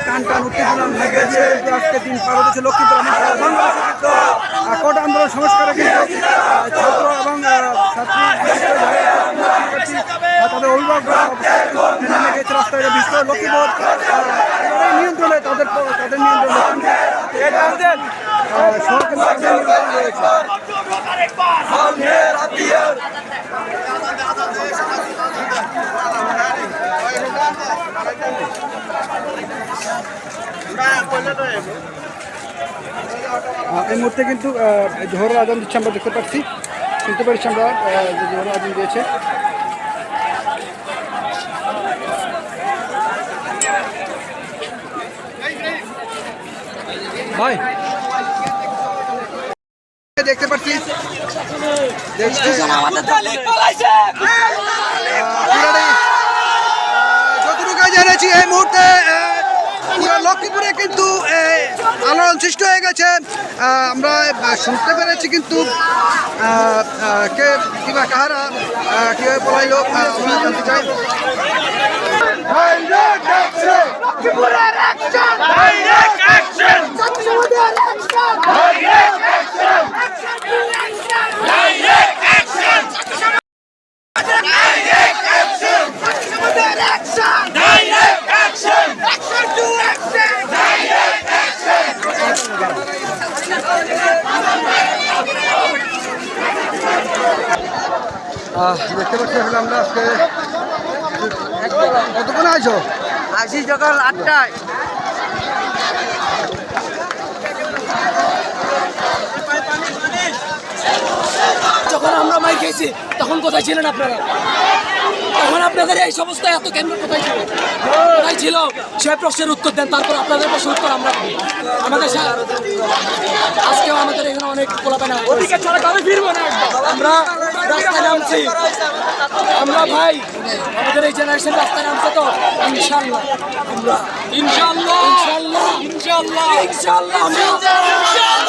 টান টান উত্তেজনা লেগেছে আজকে দিন পার হতেছে লক্ষ্মীপুর আন্দোলন। সংস্কারে ছাত্র এবং নেমে রাস্তায় করে লক্ষ্মীপুর নিয়ন্ত্রণে তাদের তাদের নিয়ন্ত্রণে। এই মুহূর্তে কিন্তু জোহরের আজান দিচ্ছে আমরা দেখতে পাচ্ছি। শুনতে পাচ্ছি আমরা জোহরের আজান দিয়েছে। দেখতে পাচ্ছি। যতটুকু জেনেছি এই মুহূর্তে লক্ষ্মীপুরে কিন্তু আলোড়ন সৃষ্টি হয়ে গেছে আহ, আমরা শুনতে পেরেছি কিন্তু আহ, আহ, কে কিবা কাহারা কীভাবে পলাইলো আমরা জানতে চাই দেখতে পাচ্ছি আমরা আজকে কতক্ষণে আছো? আসি সকাল আটটায়। যখন আমরা মাই খেয়েছি তখন কোথায় ছিলেন আপনারা? তখন আপনাদের এই সমস্ত এত কেন্দ্র কোথায় ছিল? কোথায় ছিল? সে প্রশ্নের উত্তর দেন তারপর আপনাদের প্রশ্নের উত্তর আমরা আমাদের আজকেও আমাদের এখানে অনেক না আমরা রাস্তায় নামছি। আমরা ভাই আমাদের এই জেনারেশন রাস্তায় নামছে তো? ইনশাল্লাহ। আমরা ইনশাল্লাহ। ইনশাল্লাহ। ইনশাল্লাহ। ইনশাল্লাহ। ইনশাল্লাহ।